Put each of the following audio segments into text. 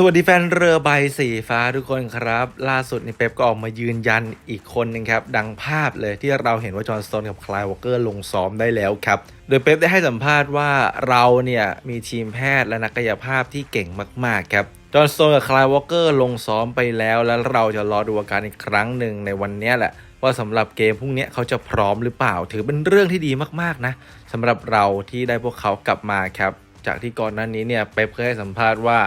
สวัสดีแฟนเรือใบสีฟ้าทุกคนครับ ล่าสุดนี่เป๊ปก็ออกมายืนยันอีกคนหนึงครับ ดังภาพเลยที่เราเห็นว่าจอห์นสโตนกับคลายวอลเกอร์ลงซ้อมได้แล้วครับ โดยเป๊ปได้ให้สัมภาษณ์ว่าเราเนี่ย มีทีมแพทย์และนักกายภาพที่เก่งมาก ๆ ครับจอห์นสโตนกับคลายวอลเกอร์ลงซ้อมไปแล้ว แล้วเราจะรอดูอาการอีกครั้งหนึ่งในวันนี้แหละ ว่าสำหรับเกมพรุ่งนี้เขาจะพร้อมหรือเปล่า ถือเป็นเรื่องที่ดีมากๆนะสำหรับเราที่ได้พวกเขากลับมาครับ จากที่ก่อนหน้านี้เนี่ยเป๊ปเคยให้สัมภาษณ์ว่า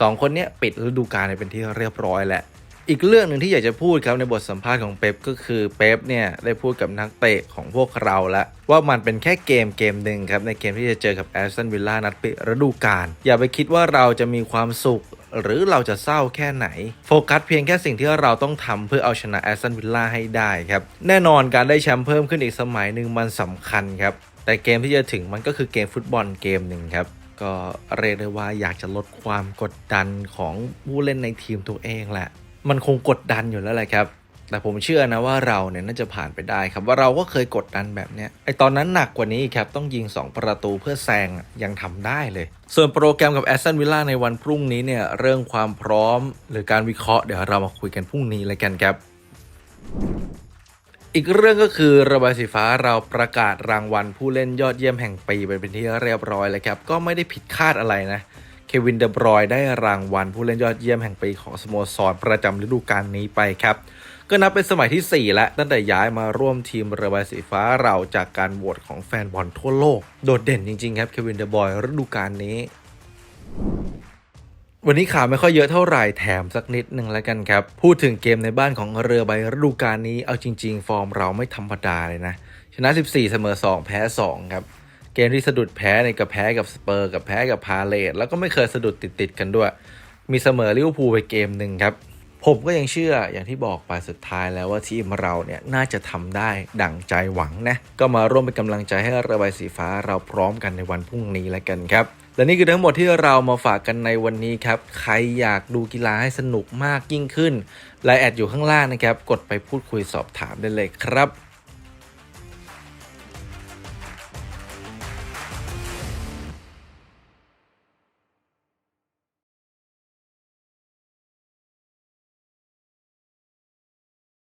สองคนนี้ปิดฤดูกาลเป็นที่เรียบร้อยแหละอีกเรื่องหนึ่งที่อยากจะพูดครับในบทสัมภาษณ์ของเป๊ปก็คือเป๊ปเนี่ยได้พูดกับนักเตะของพวกเราแล้วว่ามันเป็นแค่เกมเกมหนึ่งครับในเกมที่จะเจอกับแอสตันวิลล่านัดปิดฤดูกาลอย่าไปคิดว่าเราจะมีความสุข หรือเราจะเศร้าแค่ไหน โฟกัสเพียงแค่สิ่งที่เราต้องทำเพื่อเอาชนะแอสตันวิลล่าให้ได้ครับแน่นอนการได้แชมป์เพิ่มขึ้นอีกสมัยหนึ่งมันสำคัญครับแต่เกมที่จะถึงมันก็คือเกมฟุตบอลเกมหนึ่งครับ ก็เรียกได้ว่าอยากจะลดความกดดันของผู้เล่นในทีมตัวเองแหละ มันคงกดดันอยู่แล้วแหละครับ แต่ผมเชื่อนะว่าเราเนี่ยน่าจะผ่านไปได้ครับ ว่าเราก็เคยกดดันแบบเนี้ยไอตอนนั้นหนักกว่านี้ครับ ต้องยิง 2 ประตูเพื่อแซงยังทำได้เลย ส่วนโปรแกรมกับแอสตันวิลล่าในวันพรุ่งนี้เนี่ยเรื่องความพร้อม หรือการวิเคราะห์เดี๋ยวเรามาคุยกันพรุ่งนี้เลยกันครับ อีกเรื่องก็คือระบายสีฟ้าเราประกาศรางวัลผู้เล่นยอดเยี่ยมแห่งปีไปเป็นที่เรียบร้อยแล้วครับ ก็ไม่ได้ผิดคาดอะไรนะ เควินเดบรอยได้รางวัลผู้เล่นยอดเยี่ยมแห่งปีของสโมสรประจำฤดูกาลนี้ไปครับ ก็นับเป็นสมัยที่ 4 แล้วตั้งแต่ย้ายมาร่วมทีมระบายสีฟ้าเราจากการโหวตของแฟนบอลทั่วโลก โดดเด่นจริงๆครับเควินเดบรอยฤดูกาลนี้ วันนี้ข่าวไม่ค่อยเยอะเท่าไหร่แถมสักนิดหนึ่งแล้วกันครับ พูดถึงเกมในบ้านของเรือใบฤดูกาลนี้เอาจริง ๆ ฟอร์มเราไม่ธรรมดาเลยนะ ชนะ 14 เสมอ 2 แพ้ 2 ครับ เกมที่สะดุดแพ้ในยกับแพ้กับสเปอร์กับแพ้กับพาเลตแล้วก็ไม่เคยสะดุดติดๆกันด้วย มีเสมอลิเวอร์พูลไปเกมหนึ่งครับ ผมก็ยังเชื่ออย่างที่บอกไปสุดท้ายแล้วว่าทีมเราเนี่ยน่าจะทำได้ดั่งใจหวังนะก็มาร่วมเป็นกำลังใจให้ระบายสีฟ้าเราพร้อมกันในวันพรุ่งนี้แล้วกันครับ และนี่คือทั้งหมดที่เรามาฝากกันในวันนี้ครับ ใครอยากดูกีฬาให้สนุกมากยิ่งขึ้นไลน์แอดอยู่ข้างล่างนะครับ กดไปพูดคุยสอบถามได้เลยครับ